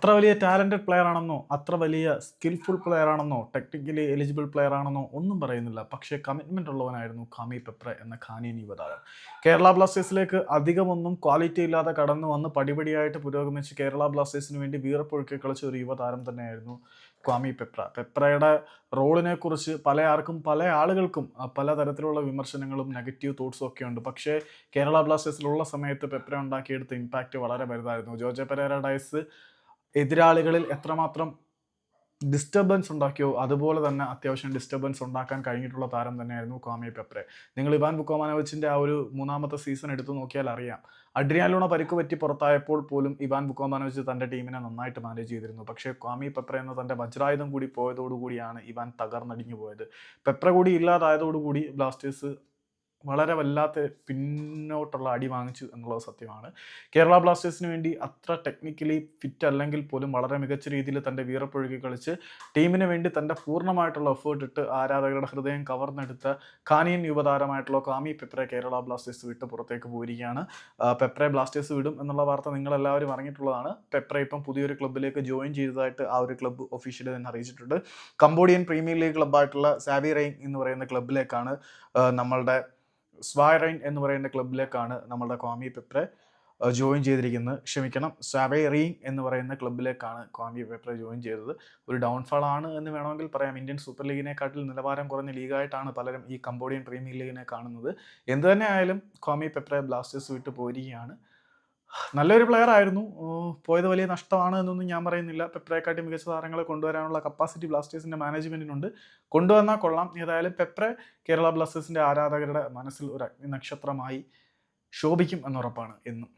അത്ര വലിയ talented player ആണെന്നോ അത്ര വലിയ സ്കിൽഫുൾ പ്ലെയർ ആണെന്നോ ടെക്നിക്കലി എലിജിബിൾ പ്ലെയർ ആണെന്നോ ഒന്നും പറയുന്നില്ല. പക്ഷേ കമ്മിറ്റ്മെന്റ് ഉള്ളവനായിരുന്നു കാമി പെപ്ര എന്ന ഖാനിയൻ യുവതാരം. കേരള ബ്ലാസ്റ്റേഴ്സിലേക്ക് അധികമൊന്നും ക്വാളിറ്റി ഇല്ലാതെ കടന്നു വന്ന് പടിപടിയായിട്ട് പുരോഗമിച്ച് കേരള ബ്ലാസ്റ്റേഴ്സിന് വേണ്ടി വീറപ്പൊഴുക്കി കളിച്ച ഒരു യുവതാരം തന്നെയായിരുന്നു ക്വാമി പെപ്ര. പെപ്രയുടെ റോളിനെ കുറിച്ച് പല ആർക്കും പല ആളുകൾക്കും പല പലതരത്തിലുള്ള വിമർശനങ്ങളും നെഗറ്റീവ് തോട്ട്സും ഒക്കെ ഉണ്ട്. പക്ഷേ കേരള ബ്ലാസ്റ്റേഴ്സിലുള്ള സമയത്ത് പെപ്ര ഉണ്ടാക്കിയെടുത്ത ഇമ്പാക്റ്റ് വളരെ വലുതായിരുന്നു. ജോജെ പെരേര എതിരാളികളിൽ എത്രമാത്രം ഡിസ്റ്റർബൻസ് ഉണ്ടാക്കിയോ അതുപോലെ തന്നെ അത്യാവശ്യം ഡിസ്റ്റർബൻസ് ഉണ്ടാക്കാൻ കഴിഞ്ഞിട്ടുള്ള താരം തന്നെയായിരുന്നു കാമി പെപ്രെ. നിങ്ങൾ ഇവാൻ ബുക്കോമാനോവിച്ചിന്റെ ആ ഒരു മൂന്നാമത്തെ സീസൺ എടുത്തു നോക്കിയാൽ അറിയാം. അഡ്രിയാലോണ പരിക്ക് പറ്റി പുറത്തായപ്പോൾ പോലും ഇവാൻ ബുക്കോമാനോവിച്ച് തന്റെ ടീമിനെ നന്നായിട്ട് മാനേജ് ചെയ്തിരുന്നു. പക്ഷേ ക്വാമി പെപ്ര എന്ന തന്റെ വജ്രായുധം കൂടി പോയതോടുകൂടിയാണ് ഇവാൻ തകർന്നടിഞ്ഞു പോയത്. പെപ്ര കൂടി ഇല്ലാതായതോടുകൂടി ബ്ലാസ്റ്റേഴ്സ് വളരെ വല്ലാത്ത പിന്നോട്ടുള്ള അടി വാങ്ങിച്ചു എന്നുള്ളത് സത്യമാണ്. കേരള ബ്ലാസ്റ്റേഴ്സിന് വേണ്ടി അത്ര ടെക്നിക്കലി ഫിറ്റ് അല്ലെങ്കിൽ പോലും വളരെ മികച്ച രീതിയിൽ തന്റെ വീറപ്പൊഴുകി കളിച്ച് ടീമിന് വേണ്ടി തന്റെ പൂർണമായിട്ടുള്ള എഫേർട്ട് ഇട്ട് ആരാധകരുടെ ഹൃദയം കവർന്നെടുത്ത ഖാനിയൻ യുവതാരമായിട്ടുള്ള കാമി പെപ്രെ കേരള ബ്ലാസ്റ്റേഴ്സ് വിട്ട് പുറത്തേക്ക് പോയിരിക്കുകയാണ്. പെപ്രെ ബ്ലാസ്റ്റേഴ്സ് വിടും എന്നുള്ള വാർത്ത നിങ്ങളെല്ലാവരും അറിഞ്ഞിട്ടുള്ളതാണ്. പെപ്രെ ഇപ്പം പുതിയൊരു ക്ലബ്ബിലേക്ക് ജോയിൻ ചെയ്തതായിട്ട് ആ ഒരു ക്ലബ്ബ് ഒഫീഷ്യലി തന്നെ അറിയിച്ചിട്ടുണ്ട്. കംബോഡിയൻ പ്രീമിയർ ലീഗ് ക്ലബ്ബായിട്ടുള്ള സാവി റെയിൻ എന്ന് പറയുന്ന ക്ലബ്ബിലേക്കാണ് നമ്മളുടെ സ്വാറൈൻ എന്ന് പറയുന്ന ക്ലബിലേക്കാണ് നമ്മുടെ കോമി പെപ്രെ ജോയിൻ ചെയ്തിരിക്കുന്നത്. ക്ഷമിക്കണം സ്വാബൈറീൻ എന്ന് പറയുന്ന ക്ലബിലേക്കാണ് കോമി പെപ്രെ ജോയിൻ ചെയ്തത്. ഒരു ഡൗൺഫാൾ ആണ് എന്ന് വേണമെങ്കിൽ പറയാം. ഇന്ത്യൻ സൂപ്പർ ലീഗിനെക്കാട്ടിൽ നിലവാരം കുറഞ്ഞ ലീഗായിട്ടാണ് പലരും ഈ കംബോഡിയൻ പ്രീമിയർ ലീഗിനെ കാണുന്നത്. എന്ത് തന്നെ ആയാലും ക്വാമി പെപ്രെ ബ്ലാസ്റ്റേഴ്സ് വിട്ട് പോയിരിക്കുകയാണ്. നല്ലൊരു പ്ലെയർ ആയിരുന്നു. പോയത് വലിയ നഷ്ടമാണ് എന്നൊന്നും ഞാൻ പറയുന്നില്ല. പെപ്രയെക്കാട്ടി മികച്ച താരങ്ങളെ കൊണ്ടുവരാനുള്ള കപ്പാസിറ്റി ബ്ലാസ്റ്റേഴ്സിന്റെ മാനേജ്മെന്റിനുണ്ട് കൊണ്ടുവന്നാൽ കൊള്ളാം. ഏതായാലും പെപ്രെ കേരള ബ്ലാസ്റ്റേഴ്സിന്റെ ആരാധകരുടെ മനസ്സിൽ ഒരു അഗ്നി നക്ഷത്രമായി ശോഭിക്കും എന്നുറപ്പാണ് എന്നും.